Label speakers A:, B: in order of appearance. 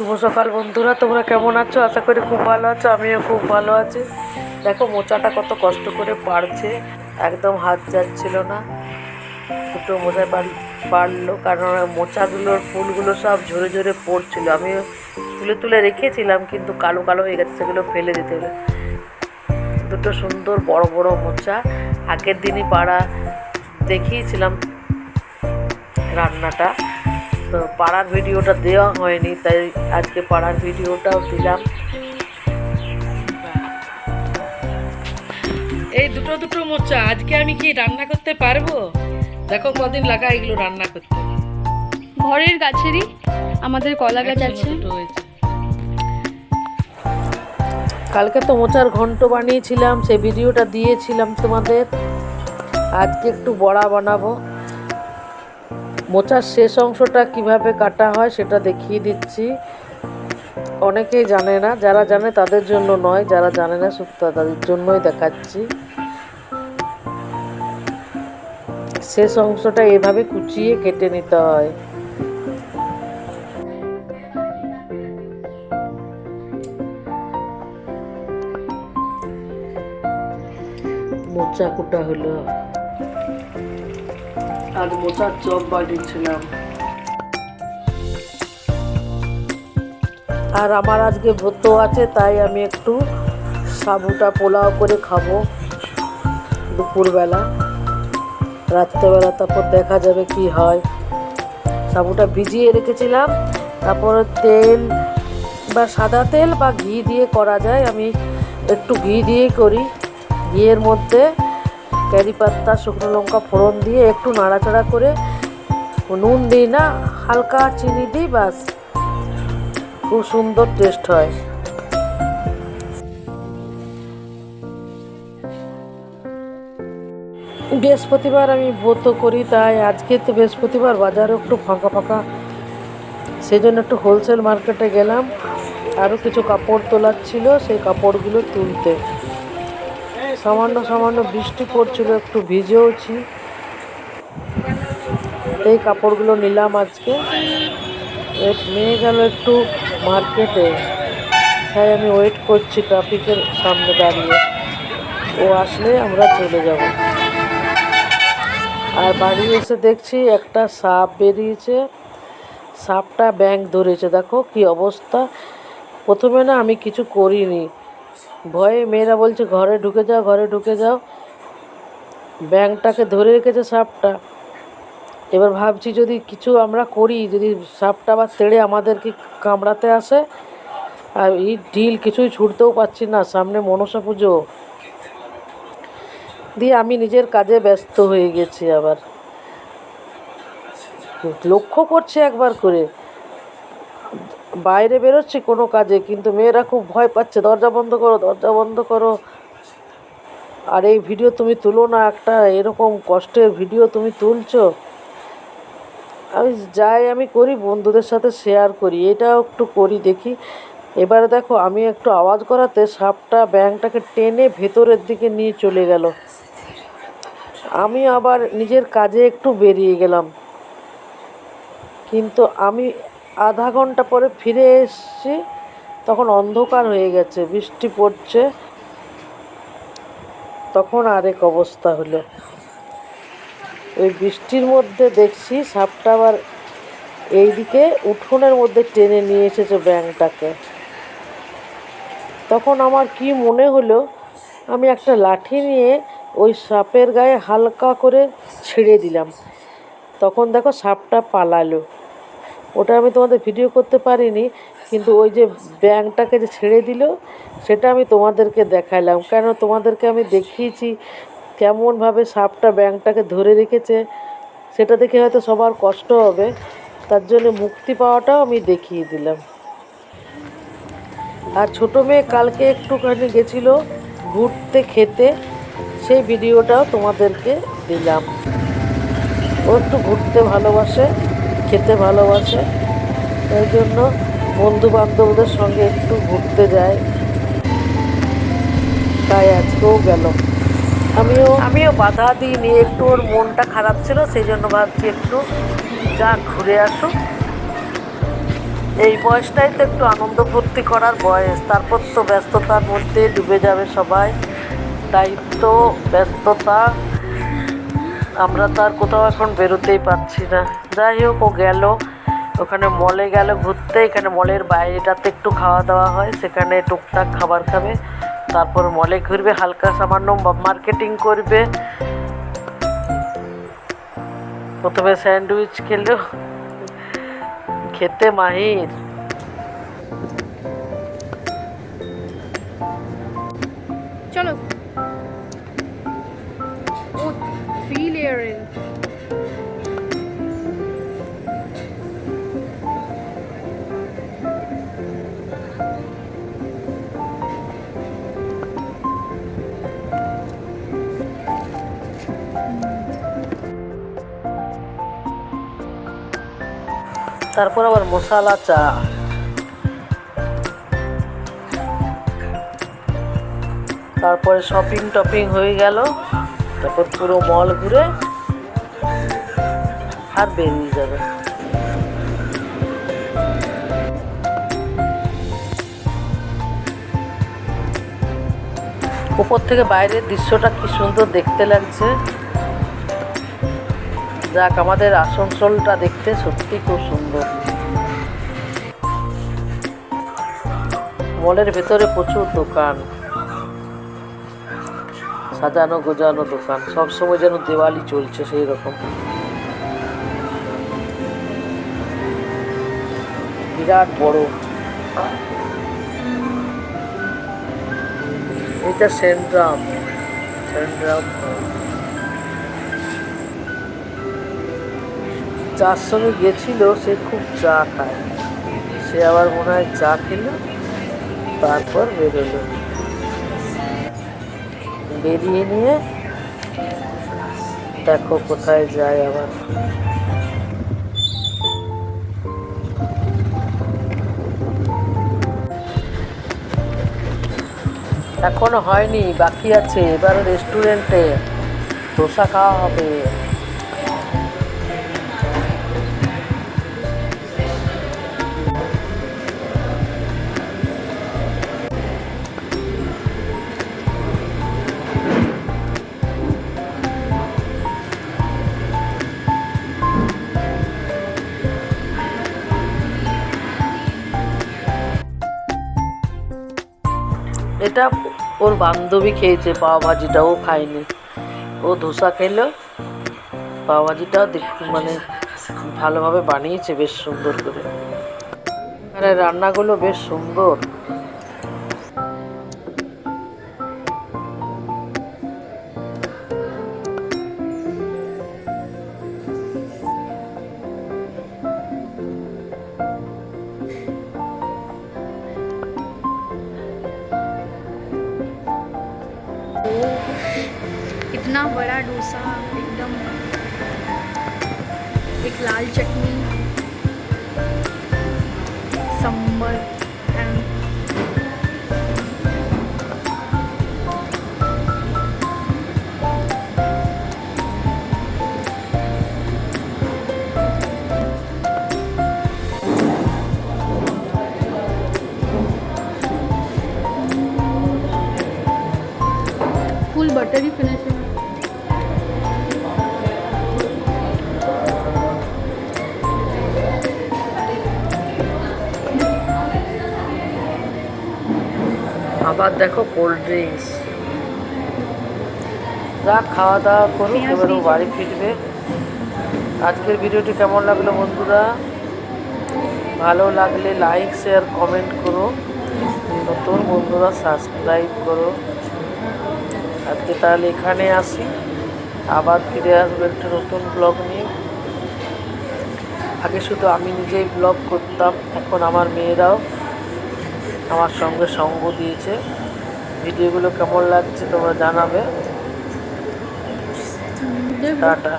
A: শুভ সকাল বন্ধুরা, তোমরা কেমন আছো? আশা করি খুব ভালো আছো, আমিও খুব ভালো আছি। দেখো, মোচাটা কত কষ্ট করে পারছে, একদম হাত যাচ্ছিল না। দুটো মোচায় পার- পারল, কারণ মোচাগুলোর ফুলগুলো সব ঝরে ঝরে পড়ছিল। আমি তুলে তুলে রেখেছিলাম, কিন্তু কালো কালো হয়ে গেছে, সেগুলো ফেলে দিতে হলো দুটো সুন্দর বড় বড় মোচা, আগের দিনই পাড়া দেখিয়েছিলাম রান্নাটা। তো পাড়ার ভিডিওটা দেওয়া হয়নি তাই আজকে পাড়ার ভিডিওটাও দিলাম। এই দুটো দুটো মোচা আজকে আমি কি রান্না করতে পারব? দেখো কদিন লাগা এগুলো রান্না করতে।
B: ঘরের গাছেরই আমাদের কলা গাছ আছে।
A: কালকে তো মোচার ঘন্ট বানিয়েছিলাম সেই ভিডিওটা দিয়েছিলাম তোমাদের। আজকে একটু বড়া বানাবো। মোচার শেষ অংশটা কীভাবে কাটা হয় সেটা দেখিয়ে দিচ্ছি। অনেকেই জানে না, যারা জানে তাদের জন্য নয়, যারা জানে না শুধু তাদের জন্যই দেখাচ্ছি। শেষ অংশটা এভাবে কুচিয়ে কেটে নিতে হয়। মোচা কুটা হলো। আর মোচার চপ বানিয়েছিলাম। আর আমার আজকে ভর্ত আছে, তাই আমি একটু সাবুটা পোলাও করে খাব দুপুরবেলা। রাত্রেবেলা তারপর দেখা যাবে কি হয়। সাবুটা ভিজিয়ে রেখেছিলাম, তারপর তেল বা সাদা তেল বা ঘি দিয়ে করা যায়। আমি একটু ঘি দিয়েই করি, ঘিয়ের মধ্যে ক্যারি পাত্তা শুকনো লঙ্কা ফোড়ন দিয়ে একটু নাড়াচাড়া করে নুন দিই না, হালকা চিনি দিই বাস খুব সুন্দর টেস্ট হয়। বৃহস্পতিবার আমি ব্রত করি, তাই আজকে তো বৃহস্পতিবার, বাজারও একটু ফাঁকা ফাঁকা। সেই জন্য একটু হোলসেল মার্কেটে গেলাম। আরও কিছু কাপড় তোলার ছিল, সেই কাপড়গুলো তুলতে। সামান্য সামান্য বৃষ্টি পড়ছিল, একটু ভিজেওছি। এই কাপড়গুলো নিলাম আজকে। মেয়ে গেল একটু মার্কেটে। তাই আমি ওয়েট করছি ট্রাফিকের সামনে দাঁড়িয়ে। ও আসলে আমরা চলে যাব। আর বাড়ি এসে দেখছি একটা সাপ বেরিয়েছে। সাপটা ব্যাংক ধরেছে। দেখো কি অবস্থা। প্রথমে না আমি কিছু করিনি। ভয়ে মেয়েরা বলছে, ঘরে ঢুকে যাও, ঘরে ঢুকে যাও। ব্যাঙটাকে ধরে রেখেছে সাপটা। এবার ভাবছি যদি কিছু আমরা করি, যদি সাপটা আবার তেড়ে আমাদেরকে কামড়াতে আসে, আর এই ঢিল কিছুই ছুটতেও পারছি না, সামনে মনসা পুজো। দিয়ে আমি নিজের কাজে ব্যস্ত হয়ে গেছি আবার। লক্ষ্য করছে একবার করে। বাইরে বেরোচ্ছি কোনো কাজে, কিন্তু মেয়েরা খুব ভয় পাচ্ছে। দরজা বন্ধ করো, দরজা বন্ধ করো। আর এই ভিডিও তুমি তুলো না, একটা এরকম কষ্টের ভিডিও তুমি তুলছো। আমি যাই, আমি করি, বন্ধুদের সাথে শেয়ার করি। এটাও একটু করি দেখি। এবারে দেখো, আমি একটু আওয়াজ করাতে সাপটা ব্যাংটাকে টেনে ভেতরের দিকে নিয়ে চলে গেল। আমি আবার নিজের কাজে একটু বেরিয়ে গেলাম। কিন্তু আমি আধা ঘণ্টা পরে ফিরে এসেছি, তখন অন্ধকার হয়ে গেছে, বৃষ্টি পড়ছে। তখন আরেক অবস্থা হলো। ওই বৃষ্টির মধ্যে দেখছি সাপটা আবার এইদিকে উঠোনের মধ্যে টেনে নিয়ে এসেছে ব্যাংটাকে তখন আমার কি মনে হলো, আমি একটা লাঠি নিয়ে ওই সাপের গায়ে হালকা করে ছেড়ে দিলাম। তখন দেখো সাপটা পালালো। ওটা আমি তোমাদের ভিডিও করতে পারিনি, কিন্তু ওই যে ব্যাংটাকে যে ছেড়ে দিল, সেটা আমি তোমাদেরকে দেখালাম কেন তোমাদেরকে আমি দেখিয়েছি কেমনভাবে সাপটা ব্যাংটাকে ধরে রেখেছে, সেটা দেখে হয়তো সবার কষ্ট হবে। তার জন্য মুক্তি পাওয়াটাও আমি দেখিয়ে দিলাম। আর ছোটো মেয়ে কালকে একটুখানি গেছিল ঘুরতে খেতে, সেই ভিডিওটাও তোমাদেরকে দিলাম। ও একটু ঘুরতে ভালোবাসে। খেতে ভালোবাসে। এই জন্য বন্ধু বান্ধবদের সঙ্গে একটু ঘুরতে যায় তাই আজকেও গেল। আমিও আমিও বাধা দিইনি, একটু ওর মনটা খারাপ ছিল সেই জন্য ভাবছি একটু যা ঘুরে আসুক এই বয়সটাই তো একটু আনন্দ ফুর্তি করার বয়স, তারপর তো ব্যস্ততার মধ্যে ডুবে যাবে সবাই। দায়িত্ব ব্যস্ততা আমরা তো আর কোথাও এখন বেরোতেই পারছি না। যাই হোক, ও গেল। ওখানে মলে গেল ঘুরতে। এখানে মলের বাইরেটাতে একটু খাওয়া দাওয়া হয়। সেখানে টুকটাক খাবার খাবে। তারপর মলে ঘুরবে, হালকা সামান্য মার্কেটিং করবে। প্রথমে স্যান্ডউইচ খেলো। খেতে মাহির।
B: চলো।
A: তারপর আবার মশালা, চা। তারপরে শপিং টপিং হয়ে গেল। তারপর পুরো মল ঘুরে আর বেরিয়ে যাবে। উপর থেকে বাইরের দৃশ্যটা কি সুন্দর দেখতে লাগছে। যাক, আমাদের আসানসোলটা দেখতে সত্যি খুব সুন্দর। মলের ভেতরে প্রচুর দোকান। সাজানো গোজানো দোকান। সবসময় যেন দেওয়ালি চলছে সেই রকম। বিরাট বড়। এটা সেন্ট্রাম। সেন্ট্রাম। যার সঙ্গে গেছিল সে খুব চা খায়। সে আবার মনে হয় চা খেলো, তারপর বেরোলো। বেরিয়ে নিয়ে দেখো কোথায় যায় আবার। এখনও হয়নি, বাকি আছে। এবার রেস্টুরেন্টে ধোসা খাওয়া হবে। এটা ওর বান্ধবী খেয়েছে পাও ভাজিটা ও খায়নি। ও ধোসা খেলো পাও দেখুন মানে ভালোভাবে বানিয়েছে, বেশ সুন্দর করে। আর রান্নাগুলো বেশ সুন্দর।
B: इतना बड़ा डोसा एकदम एक लाल चटनी संबर and full buttery
A: আবার দেখো কোল্ড ড্রিঙ্কস যা খাওয়া দাওয়া
B: পেঁয়াজ
A: এবার বাড়ি ফিরবে। আজকের ভিডিওটি কেমন লাগল বন্ধুরা? ভালো লাগলে লাইক শেয়ার কমেন্ট করো। নতুন বন্ধুরা সাবস্ক্রাইব করো। আজকে তাহলে এখানে আসি। আবার ফিরে আসব একটা নতুন ব্লগ নিয়ে। আগে শুধু আমি নিজেই ব্লগ করতাম এখন আমার মেয়েরাও আমার সঙ্গে সঙ্গ দিয়েছে। ভিডিওগুলো কেমন লাগছে তোমরা জানাবে। টাটা।